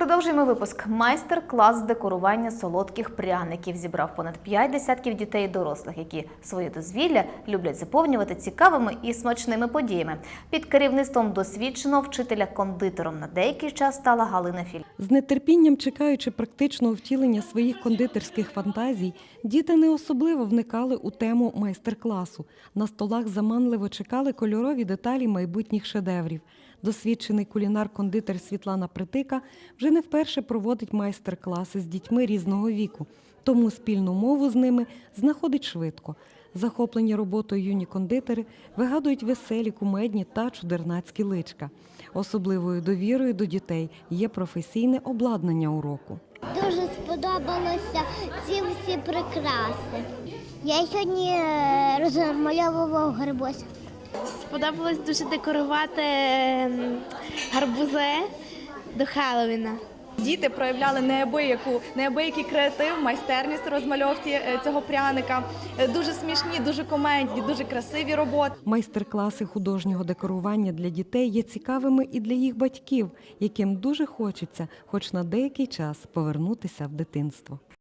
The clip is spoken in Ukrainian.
Продовжуємо випуск. Майстер-клас з декорування солодких пряників зібрав понад п'ять десятків дітей і дорослих, які своє дозвілля люблять заповнювати цікавими і смачними подіями. Під керівництвом досвідченого вчителя кондитером на деякий час стала Галина Філь. З нетерпінням чекаючи практичного втілення своїх кондитерських фантазій, діти не особливо вникали у тему майстер-класу. На столах заманливо чекали кольорові деталі майбутніх шедеврів. Досвідчений кулінар-кондитер Світлана Притика вже не вперше проводить майстер-класи з дітьми різного віку, тому спільну мову з ними знаходить швидко. Захоплені роботою юні кондитери вигадують веселі, кумедні та чудернацькі личка. Особливою довірою до дітей є професійне обладнання уроку. Дуже сподобалося ці всі прикраси. Я сьогодні е, розмальовував гарбуз. Сподобалось дуже декорувати ем, гарбузи до Хеллоуіна. Діти проявляли неабияку, неабиякий креатив, майстерність розмальовці е, цього пряника. Е, Дуже смішні, дуже коментні, дуже красиві роботи. Майстер-класи художнього декорування для дітей є цікавими і для їх батьків, яким дуже хочеться, хоч на деякий час, повернутися в дитинство.